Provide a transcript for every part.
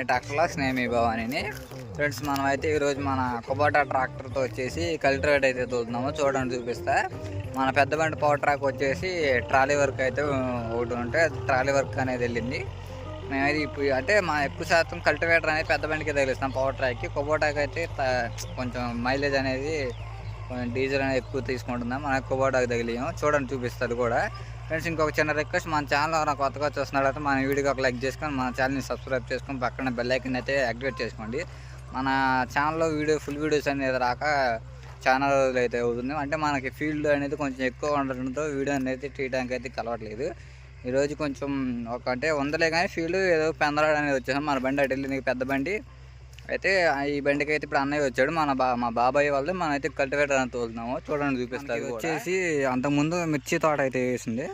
భవానీ ట్రాక్టర్లో స్నేమి భవానీని. ఫ్రెండ్స్ మనం అయితే ఈరోజు మన కుబోటా ట్రాక్టర్తో వచ్చేసి కల్టివేట్ అయితే తోలుతున్నాము. చూడండి చూపిస్తా. మన పెద్ద బండి పవర్ ట్రాక్ వచ్చేసి ట్రాలీ వర్క్ అయితే ఒకటి ఉంటే ట్రాలీ వర్క్ అనేది వెళ్ళింది. మేమైతే ఇప్పుడు అంటే మా ఎక్కువ శాతం కల్టివేటర్ అనేది పెద్ద బండికి తగిలిస్తాం పవర్ ట్రాక్కి. కుబోటాకి అయితే కొంచెం మైలేజ్ అనేది డీజిల్ అనేది ఎక్కువ తీసుకుంటున్నాం. మనకు కుబాటాకి తగిలియం. చూడండి చూపిస్తుంది కూడా. ఫ్రెండ్స్ ఇంకొక చిన్న రిక్వెస్ట్. మన ఛానల్ ఎవరైనా కొత్తగా చూస్తున్నాడు అయితే మన వీడియోకి ఒక లైక్ చేసుకొని మన ఛానల్ని సబ్స్క్రైబ్ చేసుకొని పక్కన బెల్ ఐకన్ అయితే యాక్టివేట్ చేసుకోండి. మన ఛానల్లో వీడియో ఫుల్ వీడియోస్ అనేది రాక ఛానల్ అయితే అవుతుంది. అంటే మనకి ఫీల్డ్ అనేది కొంచెం ఎక్కువ ఉండడంతో వీడియో అనేది తీయడానికి అయితే కలవట్లేదు. ఈరోజు కొంచెం ఒక అంటే ఉందలే కానీ ఫీల్డ్ ఏదో పెందరాడు అనేది వచ్చేసాం మన బండి అటు వెళ్ళింది పెద్ద బండి. అయితే ఈ బండికి అయితే ఇప్పుడు అన్నయ్య వచ్చాడు. మన బా మా బాబాయ్ వాళ్ళు మనం అయితే కల్టివేటర్ అని తోలుతున్నాము. చూడండి చూపిస్తుంది వచ్చేసి అంతకుముందు మిర్చి తోట అయితే వేసింది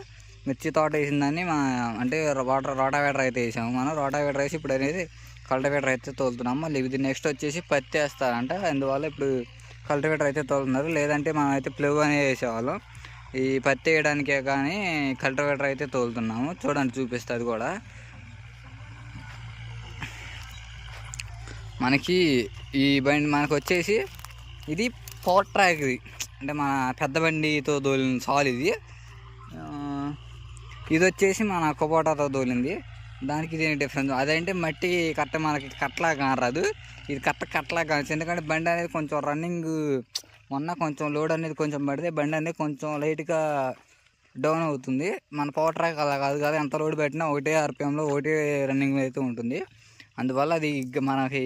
మిర్చి తోట వేసిందని మా అంటే వాటర్ రోటావేటర్ అయితే వేసాము. మనం రోటావేటర్ వేసి ఇప్పుడు అనేది కల్టివేటర్ అయితే తోలుతున్నాము. మళ్ళీ ఇది నెక్స్ట్ వచ్చేసి పత్తి వేస్తారంట. అందువల్ల ఇప్పుడు కల్టివేటర్ అయితే తోలుతున్నారు. లేదంటే మనం అయితే ప్లవ్ అనేది వేసేవాళ్ళం. ఈ పత్తి వేయడానికే కానీ కల్టివేటర్ అయితే తోలుతున్నాము. చూడండి చూపిస్తుంది కూడా. మనకి ఈ బండి మనకు వచ్చేసి ఇది పవర్ ట్రాక్ ఇది. అంటే మన పెద్ద బండితో తోలిన సాల్ ఇది. ఇది వచ్చేసి మన కుబోటాతో తోలింది. దానికి దీనికి డిఫరెన్స్ అదంటే మట్టి కట్ట మనకి కట్టలా కానరాదు. ఇది కట్ట కట్టలా కావచ్చు ఎందుకంటే బండి అనేది కొంచెం రన్నింగ్ మొన్న కొంచెం లోడ్ అనేది కొంచెం పడితే బండి అనేది కొంచెం లైట్గా డౌన్ అవుతుంది. మన పవర్ ట్రాక్ అలా కాదు కాదు ఎంత లోడ్ పెట్టినా ఒకటే ఆర్పిఎంలో ఒకటే రన్నింగ్ అయితే ఉంటుంది. అందువల్ల అది మనకి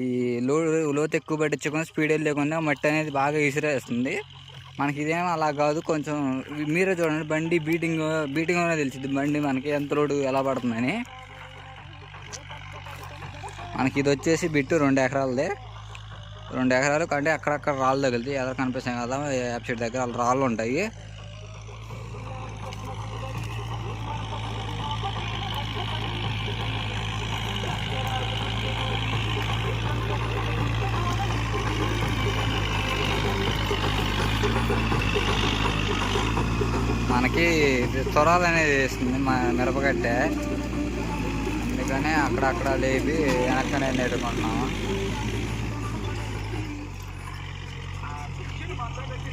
ఈ లో లోతు ఎక్కువ పట్టించకుండా స్పీడ్ లేకుండా మట్టి అనేది బాగా విసిరేస్తుంది. మనకి ఇదేమో అలా కాదు కొంచెం మీరే చూడండి బండి బీటింగ్ బీటింగ్ అనేది తెలిసింది బండి మనకి ఎంత లోడు ఎలా పడుతుందని. మనకి ఇది వచ్చేసి బిట్టు రెండు ఎకరాలదే. రెండు ఎకరాలు కంటే అక్కడక్కడ రాళ్ళు తగిలితే ఎక్కడ కనిపిస్తాయి కదా యాప్ సైడ్ దగ్గర రాళ్ళు ఉంటాయి. మనకి త్వరాలు అనేది వేస్తుంది మా మిరపగడ్డే. అందుకనే అక్కడక్కడ లేపి వెనక్కనే నేర్చుకుంటున్నాము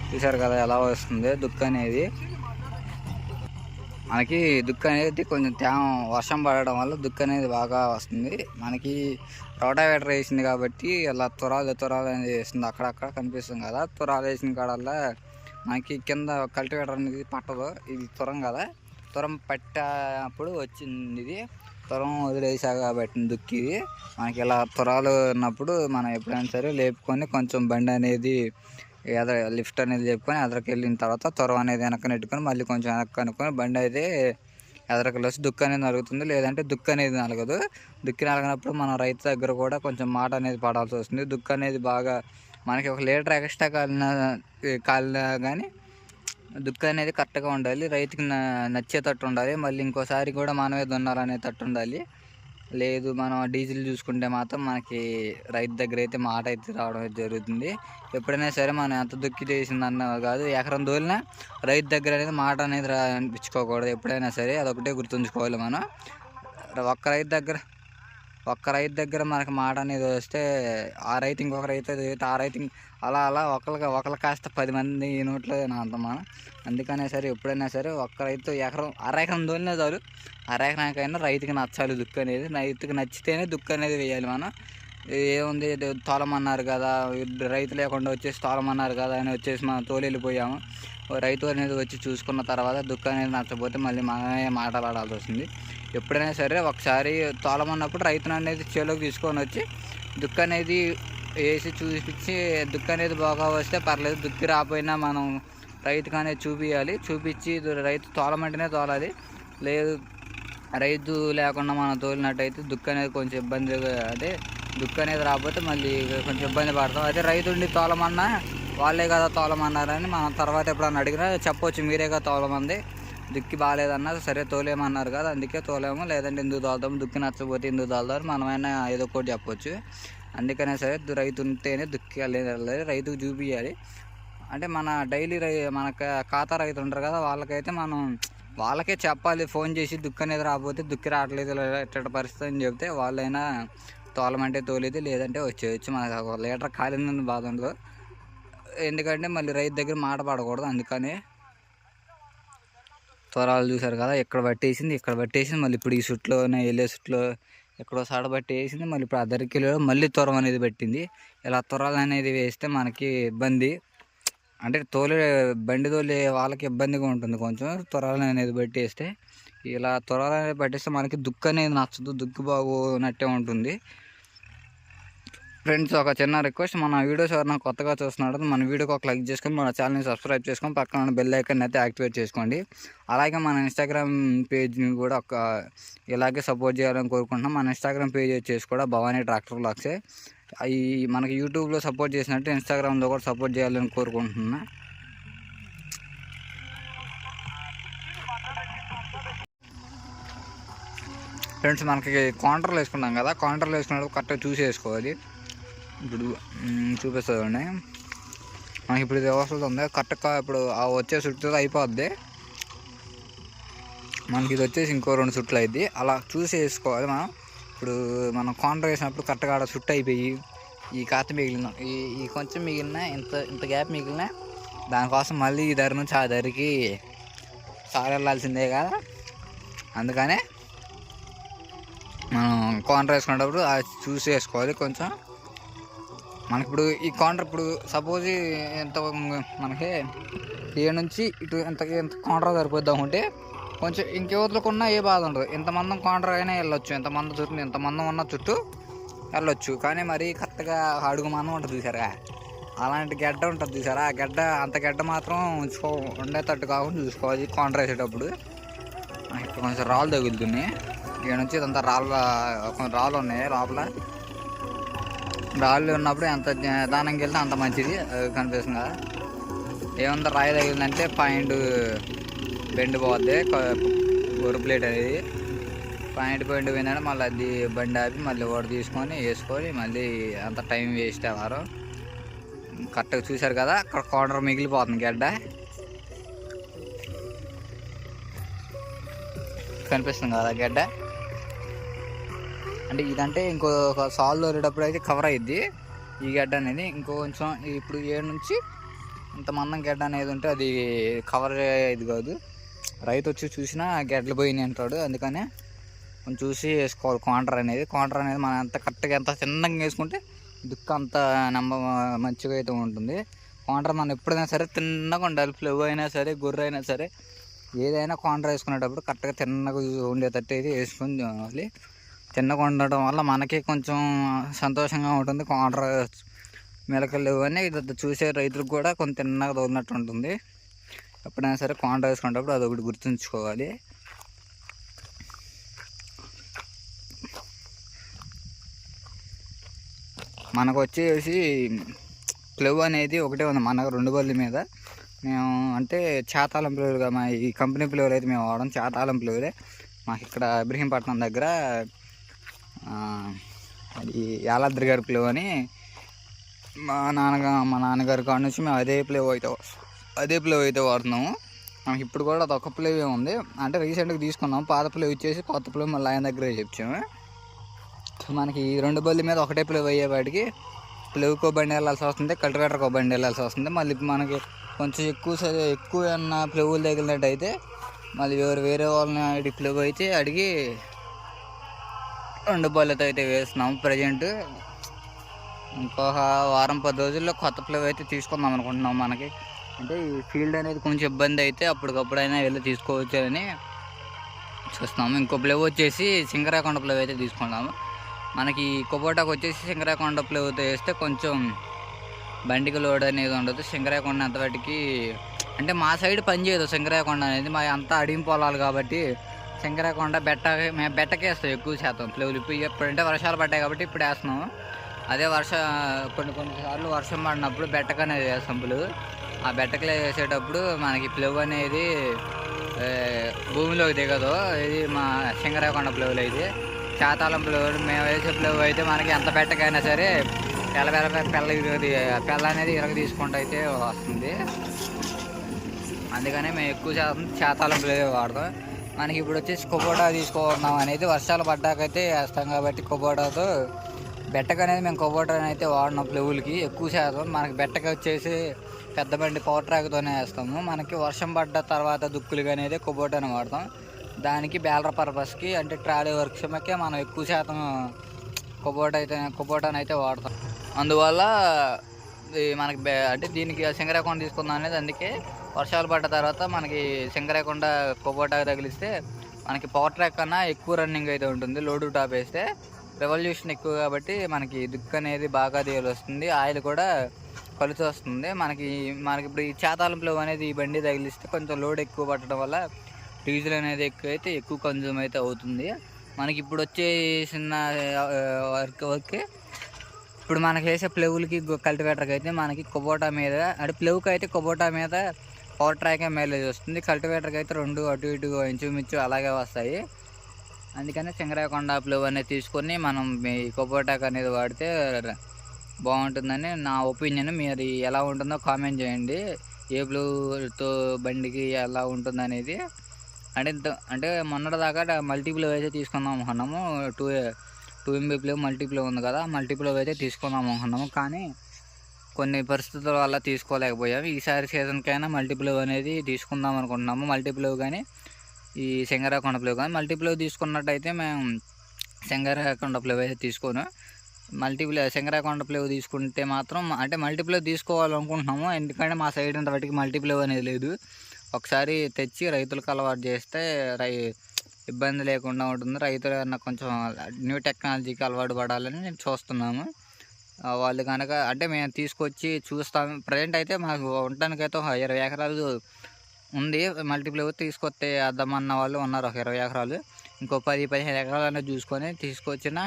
చూసారు కదా ఎలా వస్తుంది దుక్కు అనేది. మనకి దుక్కు అనేది కొంచెం తేమ వర్షం పడడం వల్ల దుక్కు అనేది బాగా వస్తుంది. మనకి రోటావేటర్ వేసింది కాబట్టి అలా తురాలు తురాలు అనేది వేస్తుంది. అక్కడక్కడ కనిపిస్తుంది కదా తురాలు వేసిన కాడల్లా మనకి కింద కల్టివేటర్ అనేది పట్టదు. ఇది త్వరం కదా. త్వరం పట్టినప్పుడు వచ్చింది ఇది. త్వరం వదిలేసాక పెట్టిన దుక్కి ఇది. మనకి ఇలా త్వరాలు ఉన్నప్పుడు మనం ఎప్పుడైనా సరే లేపుకొని కొంచెం బండి అనేది ఎదర లిఫ్ట్ అనేది చెప్పుకొని ఎదరికి వెళ్ళిన తర్వాత త్వరం అనేది వెనక నెట్టుకొని మళ్ళీ కొంచెం వెనక్కి అనుకొని బండి అయితే ఎదరికి వచ్చి దుక్కు అనేది నలుగుతుంది. లేదంటే దుక్కు అనేది నలగదు. దుక్కి నలగనప్పుడు మన రైతు దగ్గర కూడా కొంచెం మాట అనేది పడాల్సి వస్తుంది. దుక్కు అనేది బాగా మనకి ఒక లీటర్ ఎక్స్ట్రా కాలిన కాలినా కానీ దుక్కు అనేది కరెక్ట్గా ఉండాలి. రైతుకి న- నచ్చేటట్టు ఉండాలి. మళ్ళీ ఇంకోసారి కూడా మనమే దున్నాలనే తట్టు ఉండాలి. లేదు మనం డీజిల్ చూసుకుంటే మాత్రం మనకి రైతు దగ్గర అయితే మాట అయితే రావడం అయితే జరుగుతుంది. ఎప్పుడైనా సరే మనం ఎంత దుక్కి చేసింది అన్న కాదు ఎకరం దోలినా రైతు దగ్గర అనేది మాట అనేది రా అనిపించుకోకూడదు ఎప్పుడైనా సరే అదొకటే గుర్తుంచుకోవాలి మనం. ఒక్క రైతు దగ్గర ఒక్క రైతు దగ్గర మనకి మాట అనేది వస్తే ఆ రైతు ఇంకొక రైతు ఆ రైతు అలా అలా ఒకరికి ఒకరు కాస్త పది మంది నోట్లో అంత మనం అందుకనే సరే ఎప్పుడైనా సరే ఒక్క రైతు ఎకరం అర ఎకరం దోలినా చాలు. అర రైతుకి నచ్చాలి దుక్కు అనేది. రైతుకి నచ్చితేనే దుక్కు అనేది వేయాలి మనం. ఏముంది? తోలమన్నారు కదా. రైతు లేకుండా వచ్చేసి తోలమన్నారు కదా అని వచ్చేసి మనం తోలి వెళ్ళిపోయాము రైతు అనేది వచ్చి చూసుకున్న తర్వాత దుఃఖం అనేది నచ్చపోతే మళ్ళీ మనమే మాట్లాడాల్సి వస్తుంది. ఎప్పుడైనా సరే ఒకసారి తోలమన్నప్పుడు రైతును అనేది చేలోకి తీసుకొని వచ్చి దుఃఖం అనేది వేసి చూపించి దుఃఖం అనేది బాగా వస్తే పర్లేదు దుక్కి రాపోయినా మనం రైతుకు అనేది చూపించాలి చూపించి రైతు తోలమంటేనే తోలాలి. లేదు రైతు లేకుండా మనం తోలినట్టయితే దుఃఖం అనేది కొంచెం ఇబ్బందిగా అంటే దుక్కు అనేది రాకపోతే మళ్ళీ కొంచెం ఇబ్బంది పడతాం. అయితే రైతు ఉండి తోలమన్నా వాళ్ళే కదా తోలమన్నారని మనం తర్వాత ఎప్పుడన్నా అడిగినా చెప్పొచ్చు మీరే కదా తోలమంది. దుక్కి బాగాలేదన్నా సరే తోలేమన్నారు కదా అందుకే తోలేము. లేదంటే ఎందుకు తోలుతాము? దుక్కి నచ్చకపోతే ఎందుకు తోలుతారు? మనమైనా ఏదో ఒకటి చెప్పొచ్చు. అందుకనే సరే రైతు ఉంటేనే దుక్కి వెళ్ళేది రైతుకు చూపించాలి అంటే మన డైలీ రై మన ఖాతా రైతు ఉంటారు కదా వాళ్ళకైతే మనం వాళ్ళకే చెప్పాలి. ఫోన్ చేసి దుక్కు అనేది రాకపోతే దుక్కి రావట్లేదు ఇలా ఇట్ట పరిస్థితి అని చెప్తే వాళ్ళైనా తోలమంటే తోలేదు లేదంటే వచ్చేయచ్చు మనకు ఒక లీటర్ కాలిందని బాధ ఉండదు. ఎందుకంటే మళ్ళీ రైతు దగ్గర మాట పడకూడదు. అందుకని త్వరాలు చూసారు కదా ఇక్కడ పట్టేసింది ఇక్కడ పట్టేసింది మళ్ళీ ఇప్పుడు ఈ సుట్లోనే వెళ్ళే సుట్లో ఎక్కడో సాడ పట్టేసింది మళ్ళీ ఇప్పుడు అద్దరికి కిలో మళ్ళీ త్వరం అనేది పెట్టింది. ఇలా త్వరాలు అనేది వేస్తే మనకి ఇబ్బంది. అంటే తోలే బండి తోలే వాళ్ళకి ఇబ్బందిగా ఉంటుంది కొంచెం. త్వరాలు అనేది పెట్టేస్తే ఇలా త్వరాలు అనేది పట్టేస్తే మనకి దుక్కు అనేది నచ్చదు దుక్కు బాగున్నట్టే ఉంటుంది. ఫ్రెండ్స్ ఒక చిన్న రిక్వెస్ట్. మన వీడియోస్ ఎవరైనా కొత్తగా చూస్తున్నాడు మన వీడియోకి ఒక లైక్ చేసుకొని మన ఛానల్ని సబ్స్క్రైబ్ చేసుకొని పక్కన బెల్ ఐకన్ అయితే యాక్టివేట్ చేసుకోండి. అలాగే మన ఇన్స్టాగ్రామ్ పేజ్ని కూడా ఒక ఇలాగే సపోర్ట్ చేయాలని కోరుకుంటున్నాం. మన ఇన్స్టాగ్రామ్ పేజ్ వచ్చేసి కూడా భవానీ ట్రాక్టర్ బ్లాగ్సే ఈ మనకి యూట్యూబ్లో సపోర్ట్ చేసినట్టు ఇన్స్టాగ్రామ్లో కూడా సపోర్ట్ చేయాలని కోరుకుంటున్నా. ఫ్రెండ్స్ మనకి కౌంటర్లు వేసుకున్నాం కదా కౌంటర్లు వేసుకున్నప్పుడు కరెక్ట్గా చూసి వేసుకోవాలి ఇప్పుడు చూపిస్తుంది మనకి ఇప్పుడు ఇది అవసరం ఉంది. కరెక్ట్గా ఇప్పుడు ఆ వచ్చే చుట్టూ అయిపోద్ది. మనకి ఇది వచ్చేసి ఇంకో రెండు చుట్లు అయింది అలా చూసి వేసుకోవాలి మనం. ఇప్పుడు మనం కాంటర్ వేసినప్పుడు కరెక్ట్గా ఆడ చుట్టూ అయిపోయి ఈ కాత మిగిలిన ఈ ఈ కొంచెం మిగిలిన ఇంత ఇంత గ్యాప్ మిగిలిన దానికోసం మళ్ళీ ఈ ధర నుంచి ఆ ధరకి సార్ వెళ్ళాల్సిందే కదా. అందుకనే మనం కాంటర్ వేసుకునేటప్పుడు అది చూసి వేసుకోవాలి కొంచెం. మనకి ఇప్పుడు ఈ కౌంటర్ ఇప్పుడు సపోజ్ ఎంత మనకి ఏ నుంచి ఇటు ఎంత ఎంత కౌంటర్ సరిపోద్దాం అంటే కొంచెం ఇంకెవరికన్నా ఏ బాధ ఉండదు. ఎంతమంది కౌంటర్ అయినా వెళ్ళొచ్చు. ఎంతమంది చుట్టూ ఎంతమంది ఉన్న చుట్టూ వెళ్ళొచ్చు. కానీ మరి కరెక్ట్గా అడుగు మనం ఉంటుంది చూసారా? అలాంటి గడ్డ ఉంటుంది చూసారా? ఆ గడ్డ అంత గడ్డ మాత్రం ఉంచుకో ఉండేటట్టు కాకుండా చూసుకోవాలి. కౌంటర్ వేసేటప్పుడు. ఇప్పుడు కొంచెం రాళ్ళు తగులుతున్నాయి. ఇక్కడ నుంచి ఇదంతా రాళ్ళ కొన్ని రాళ్ళు ఉన్నాయి లోపల. రాళ్ళు ఉన్నప్పుడు ఎంత దానంకి వెళ్తే అంత మంచిది కనిపిస్తుంది కదా. ఏముందో రాయి తగిలిందంటే పాయింట్ బెండ్ పోద్ది గొర్రె ప్లేట్ అనేది పాయింట్ పాయింట్ పోయిందంటే మళ్ళీ అది బండి ఆపి మళ్ళీ ఓడ తీసుకొని వేసుకొని మళ్ళీ అంత టైం వేస్ట్ అవ్వరు. కరెక్ట్గా చూశారు కదా అక్కడ కార్నర్ మిగిలిపోతుంది గడ్డ. కనిపిస్తుంది కదా గడ్డ. అంటే ఇదంటే ఇంకో సాల్ దొరేటప్పుడు అయితే కవర్ అయ్యిద్ది ఈ గడ్డ అనేది ఇంకో కొంచెం ఇప్పుడు ఏడు నుంచి ఇంత మందం గడ్డ అనేది ఉంటే అది కవర్ అయ్యేది కాదు. రైతు వచ్చి చూసినా గడ్డలు పోయినాయి అంటాడు. అందుకనే కొంచెం చూసి వేసుకోవాలి. కాంటర్ అనేది కాంటర్ అనేది మనం ఎంత కరెక్ట్గా ఎంత చిన్నంగా వేసుకుంటే దుక్క అంత నమ్మ మంచిగా అయితే ఉంటుంది. క్వాంటర్ మనం ఎప్పుడైనా సరే తిన్నగా ఉండాలి. ఫ్లవ్ అయినా సరే గొర్రె అయినా సరే ఏదైనా కౌంటర్ వేసుకునేటప్పుడు కరెక్ట్గా తిన్నగా ఉండేటట్టు అయితే వేసుకొని చూడాలి తిన్నగా ఉండటం వల్ల మనకి కొంచెం సంతోషంగా ఉంటుంది. ఆర్డర్ మెలకలు అని చూసే రైతులకు కూడా కొంచెం తిన్నగా తోలినట్టు ఉంటుంది. ఎప్పుడైనా సరే కౌంటర్ వేసుకునేటప్పుడు అది ఒకటి గుర్తుంచుకోవాలి. మనకు వచ్చేసి ప్లవ్ అనేది ఒకటే ఉంది మన రెండు బళ్ళ మీద. మేము అంటే చేతాలం ప్లవ్లుగా మా ఈ కంపెనీ ప్లవ్లు అయితే మేము వాడడం చేతాలం ప్లవ్లే మాకు ఇక్కడ ఇబ్రహీంపట్నం దగ్గర అది యాలాద్రి గారి ప్లే అని మా నాన్నగా మా నాన్నగారి కాడ నుంచి మేము అదే ప్లేవ్ అయితే అదే ప్లేవ్ అయితే వాడుతున్నాము. మనకి ఇప్పుడు కూడా అదొక ప్లే ఉంది. అంటే రీసెంట్గా తీసుకున్నాం. పాత ప్లే ఇచ్చేసి కొత్త ప్లే మళ్ళీ ఆయన దగ్గరే చెప్పాము. మనకి ఈ రెండు బల్లి మీద ఒకటే ప్లే అయ్యేవాటికి ప్లేవుకో బండి వెళ్ళాల్సి వస్తుంది కల్టివేటర్కో బండి వెళ్ళాల్సి వస్తుంది. మళ్ళీ మనకి కొంచెం ఎక్కువ సరే ఎక్కువ ఏమన్నా ప్లేవులు తగిలినట్టు అయితే మళ్ళీ ఎవరు వేరే వాళ్ళని అడిగి ప్లేవ్ అయితే అడిగి రెండు బళ్ళతో అయితే వేస్తున్నాం ప్రజెంట్ ఇంకొక వారం పది రోజుల్లో కొత్త ప్లేవ్ అయితే తీసుకుందాం అనుకుంటున్నాం మనకి. అంటే ఈ ఫీల్డ్ అనేది కొంచెం ఇబ్బంది అయితే అప్పటికప్పుడైనా వెళ్ళి తీసుకోవచ్చు అని చూస్తున్నాము ఇంకో ప్లేవ్ వచ్చేసి సింగరాకొండ ప్లేవ్ అయితే తీసుకున్నాము మనకి కొబోటాకు వచ్చేసి సింగరాకొండ ప్లేవ్తో వేస్తే కొంచెం బండికి లోడ్ అనేది ఉండదు. సింగరాకొండ అంతవాటికి అంటే మా సైడ్ పనిచేయదు సింగరాకొండ అనేది మా అంతా అడిగి పొలాలు కాబట్టి సింగరాకొండ బెట్ట మేము బెట్టకే వేస్తాం ఎక్కువ శాతం. ప్లేవులు ఇప్పుడు ఎప్పుడంటే వర్షాలు పడ్డాయి కాబట్టి ఇప్పుడు వేస్తున్నాం. అదే వర్ష కొన్ని కొన్నిసార్లు వర్షం పడినప్పుడు బెట్టక అనేది వేస్తాం. పులు ఆ బెట్టకలే వేసేటప్పుడు మనకి ప్లేవ్ అనేది భూమిలోకి దిగదు. ఇది మా సింగరాకొండ ప్లేవులు అయితే శాతాలం ప్లేవులు మేము వేసే ప్లేవ్ అయితే మనకి ఎంత బెట్టకైనా సరే పెళ్ళ పెళ్ళ పెళ్ళ ఇరగది పెళ్ళ అనేది ఇరగ తీసుకుంటూ అయితే వస్తుంది. అందుకనే మేము ఎక్కువ శాతం శాతాలం ప్లేవే వాడతాం. మనకి ఇప్పుడు వచ్చేసి కొబోటా తీసుకుంటున్నాం అనేది వర్షాలు పడ్డాకైతే వేస్తాం కాబట్టి కొబోటాతో బెట్టకు అనేది మేము కొబోటాని అయితే వాడినాం ప్లేవులకి ఎక్కువ శాతం. మనకి బెట్టకు వచ్చేసి పెద్ద బండి పవర్ ట్రాక్తోనే వేస్తాము. మనకి వర్షం పడ్డ తర్వాత దుక్కులుగా అనేది కొబోటాని వాడతాం. దానికి బ్యాలర్ పర్పస్కి అంటే ట్రాలీ వర్క్షమకే మనం ఎక్కువ శాతం కొబోటా అయితే కొబోటాని అయితే వాడతాం. అందువల్ల మనకి అంటే దీనికి సింగరాకొండ తీసుకుందాం అనేది అందుకే వర్షాలు పడ్డ తర్వాత మనకి సింగరాకొండ కొబ్బోటా తగిలిస్తే మనకి పవర్ ట్రాక్ కన్నా ఎక్కువ రన్నింగ్ అయితే ఉంటుంది. లోడు టాప్ వేస్తే రెవల్యూషన్ ఎక్కువ కాబట్టి మనకి దుక్కు అనేది బాగా దిగలు వస్తుంది. ఆయిల్ కూడా కలిసి వస్తుంది. మనకి మనకి ఇప్పుడు ఈ చేతాలం అనేది ఈ బండి తగిలిస్తే కొంచెం లోడ్ ఎక్కువ పట్టడం వల్ల డీజిల్ అనేది ఎక్కువ అయితే ఎక్కువ కన్జ్యూమ్ అయితే అవుతుంది. మనకి ఇప్పుడు వచ్చే చిన్న వర్క్ వర్క్ ఇప్పుడు మనకి వేసే ప్లెవులకి కల్టివేటర్కి అయితే మనకి కొబోటా మీద అంటే ప్లెవుకి అయితే కొబోటా మీద పవర్ ట్రాకే మైలేజ్ వస్తుంది. కల్టివేటర్కి అయితే రెండు అటు ఇటు ఇంచుమించు అలాగే వస్తాయి. అందుకని సింగరాకొండ ప్లూ అనేది తీసుకొని మనం ఈ కొబోటాక్ అనేది వాడితే బాగుంటుందని నా ఒపీనియన్. మీరు ఎలా ఉంటుందో కామెంట్ చేయండి. ఏ బ్లూతో బండికి ఎలా ఉంటుంది అనేది అంటే ఇంత- అంటే మొన్నటిదాకా మల్టీప్లో అయితే తీసుకుందాం అనుకున్నాము. టూ టూ ఎంబీ ప్లే మల్టీప్లూ ఉంది కదా మల్టీప్లే అయితే తీసుకుందాం అనుకున్నాము. కానీ కొన్ని పరిస్థితుల వల్ల తీసుకోలేకపోయాము ఈసారి సీజన్కైనా మల్టీప్లే అనేది తీసుకుందాం అనుకుంటున్నాము. మల్టీప్లే కానీ ఈ సింగరాకొండ ప్లే కానీ మల్టీప్లో తీసుకున్నట్టయితే మేము సింగరాకొండ ప్లే అయితే తీసుకోను. మల్టీప్లే సింగరాకొండ ప్లే తీసుకుంటే మాత్రం అంటే మల్టీప్లే తీసుకోవాలనుకుంటున్నాము. ఎందుకంటే మా సైడ్ ఇంతవరకు మల్టీప్లే అనేది లేదు. ఒకసారి తెచ్చి రైతులకు అలవాటు చేస్తే రై ఇబ్బంది లేకుండా ఉంటుంది. రైతులు ఏమన్నా కొంచెం న్యూ టెక్నాలజీకి అలవాటు పడాలని నేను చూస్తున్నాము. వాళ్ళు కనుక అంటే మేము తీసుకొచ్చి చూస్తాము ప్రజెంట్ అయితే మాకు ఉండటానికి అయితే ఒక ఇరవై ఎకరాలు ఉంది. మల్టీప్లే తీసుకొస్తే అద్దమన్న వాళ్ళు ఉన్నారు. ఒక ఇరవై ఎకరాలు. ఇంకో పది పదిహేను ఎకరాలు అనేది చూసుకొని తీసుకొచ్చిన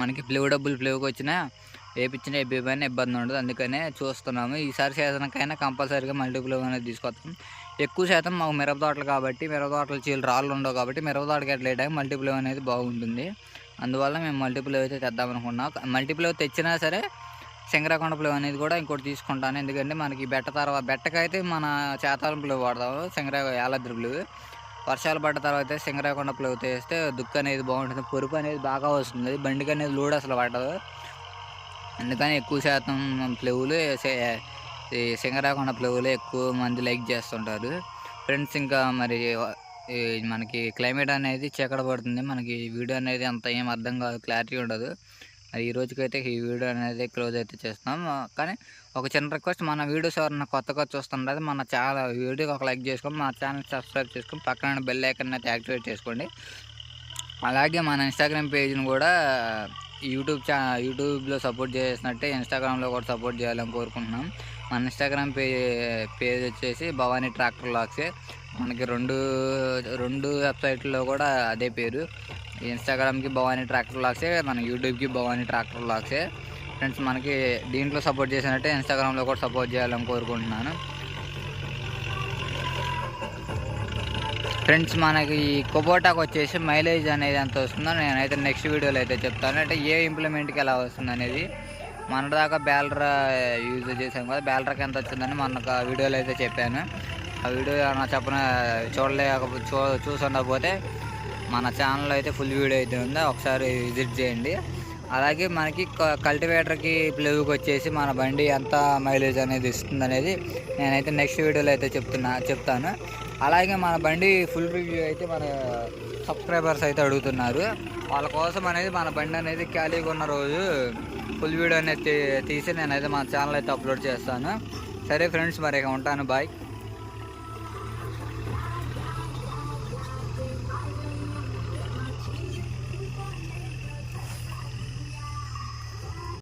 మనకి ప్లేవ్ డబ్బులు ప్లేవ్కి వచ్చినా వేపించిన వేపిపోయినా ఇబ్బంది ఉండదు. అందుకనే చూస్తున్నాము. ఈసారి సీజన్కైనా కంపల్సరీగా మల్టీప్లేవ్ అనేది తీసుకొస్తాం. ఎక్కువ శాతం మాకు మిరప తోటలు కాబట్టి మిరప తోటలు చీలు రాళ్ళు ఉండవు కాబట్టి మిరప తోటకి ఎట్లా వేయడానికి అనేది బాగుంటుంది. అందువల్ల మేము మల్టిపుల్ అయితే తెద్దాం అనుకున్నాం. మల్టిపుల్ తెచ్చినా సరే శంకరాకొండ ప్లేవ్ అనేది కూడా ఇంకోటి తీసుకుంటాను. ఎందుకంటే మనకి బెట్ట తర్వాత బెట్టకైతే మన చేతాలం ప్లేవ్ వాడతాము సింగరా యాలద్రి ప్లేవ్ వర్షాలు పడ్డ తర్వాత అయితే ప్లేవ్ తెస్తే దుక్కు అనేది బాగుంటుంది పొరుపు అనేది బాగా వస్తుంది బండికి అనేది లోడ్ అసలు పడదు అందుకని ఎక్కువ శాతం ప్లేవులు శంకరాకొండ సింగరాకొండ ప్లేవులు ఎక్కువ మంది లైక్ చేస్తుంటారు. ఫ్రెండ్స్ ఇంకా మరి మనకి క్లైమేట్ అనేది చీకట పడుతుంది. మనకి వీడియో అనేది అంత ఏం అర్థం కాదు క్లారిటీ ఉండదు. మరి ఈ రోజుకైతే ఈ వీడియో అనేది క్లోజ్ అయితే చేస్తాం కానీ ఒక చిన్న రిక్వెస్ట్ మన వీడియోస్ ఎవరన్నా కొత్తగా చూస్తుంటే మన చాలా వీడియోకి ఒక లైక్ చేసుకొని మన ఛానల్ సబ్స్క్రైబ్ చేసుకొని పక్కన బెల్ ఐకన్ అయితే యాక్టివేట్ చేసుకోండి. అలాగే మన ఇన్స్టాగ్రామ్ పేజ్ని కూడా యూట్యూబ్ ఛా యూట్యూబ్లో సపోర్ట్ చేసినట్టే ఇన్స్టాగ్రామ్లో కూడా సపోర్ట్ చేయాలని కోరుకుంటున్నాం. మన ఇన్స్టాగ్రామ్ పే పేజ్ వచ్చేసి భవానీ ట్రాక్టర్ లాక్సే. మనకి రెండు రెండు వెబ్సైట్లో కూడా అదే పేరు. ఇన్స్టాగ్రామ్కి భవానీ ట్రాక్టర్ లాక్సే మన యూట్యూబ్కి భవానీ ట్రాక్టర్ లాక్సే. ఫ్రెండ్స్ మనకి దీంట్లో సపోర్ట్ చేసినట్టే ఇన్స్టాగ్రామ్లో కూడా సపోర్ట్ చేయాలని కోరుకుంటున్నాను. ఫ్రెండ్స్ మనకి ఈ కొబోటాకు వచ్చేసి మైలేజ్ అనేది ఎంత వస్తుందో నేనైతే నెక్స్ట్ వీడియోలో అయితే చెప్తాను. అంటే ఏ ఇంప్లిమెంట్కి ఎలా వస్తుంది అనేది మన దాకా బ్యాలరా యూజ్ చేసాం కదా బ్యాలరాకి ఎంత వచ్చిందని మొన్న వీడియోలో అయితే చెప్పాను. ఆ వీడియో నా చెప్పన చూడలేక చూ చూసుండకపోతే మన ఛానల్లో అయితే ఫుల్ వీడియో అయితే ఉంది ఒకసారి విజిట్ చేయండి. అలాగే మనకి కల్టివేటర్కి ప్లేవుకి వచ్చేసి మన బండి ఎంత మైలేజ్ అనేది ఇస్తుంది అనేది నేనైతే నెక్స్ట్ వీడియోలో అయితే చెప్తున్నా చెప్తాను. అలాగే మన బండి ఫుల్ రివ్యూ అయితే మన సబ్స్క్రైబర్స్ అయితే అడుగుతున్నారు. వాళ్ళ కోసం అనేది మన బండి అనేది ఖాళీగా ఉన్న రోజు ఫుల్ వీడియో అనేది తీసి నేనైతే మన ఛానల్ అయితే అప్లోడ్ చేస్తాను. సరే ఫ్రెండ్స్ మరి ఇక ఉంటాను. బాయ్.